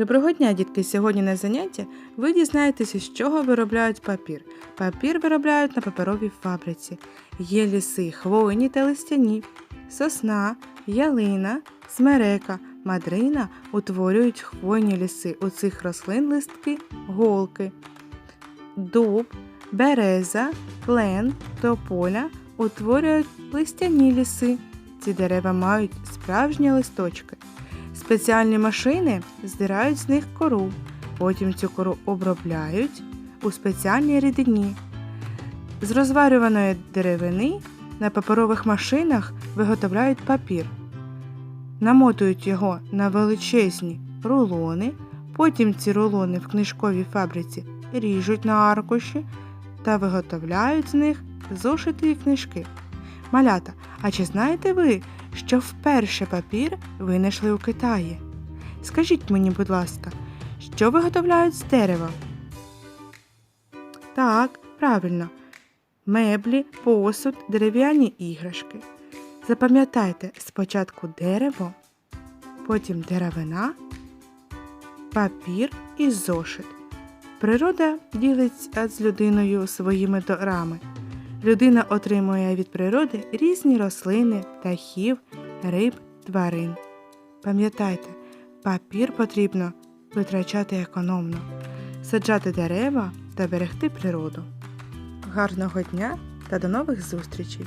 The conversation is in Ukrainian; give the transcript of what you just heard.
Доброго дня, дітки! Сьогодні на заняття ви дізнаєтеся, з чого виробляють папір. Папір виробляють на паперовій фабриці. Є ліси, хвойні та листяні, сосна, ялина, смерека, мадрина утворюють хвойні ліси. У цих рослин листки, голки. Дуб, береза, клен, тополя утворюють листяні ліси. Ці дерева мають справжні листочки. Спеціальні машини здирають з них кору, потім цю кору обробляють у спеціальній рідині. З розварюваної деревини на паперових машинах виготовляють папір, намотують його на величезні рулони, потім ці рулони в книжковій фабриці ріжуть на аркуші та виготовляють з них зошити книжки. Малята, а чи знаєте ви, що вперше папір винайшли у Китаї? Скажіть мені, будь ласка, що виготовляють з дерева? Так, правильно. Меблі, посуд, дерев'яні іграшки. Запам'ятайте спочатку дерево, потім деревина, папір і зошит. Природа ділиться з людиною своїми дарами. Людина отримує від природи різні рослини, птахів, риб, тварин. Пам'ятайте, папір потрібно витрачати економно, саджати дерева та берегти природу. Гарного дня та до нових зустрічей!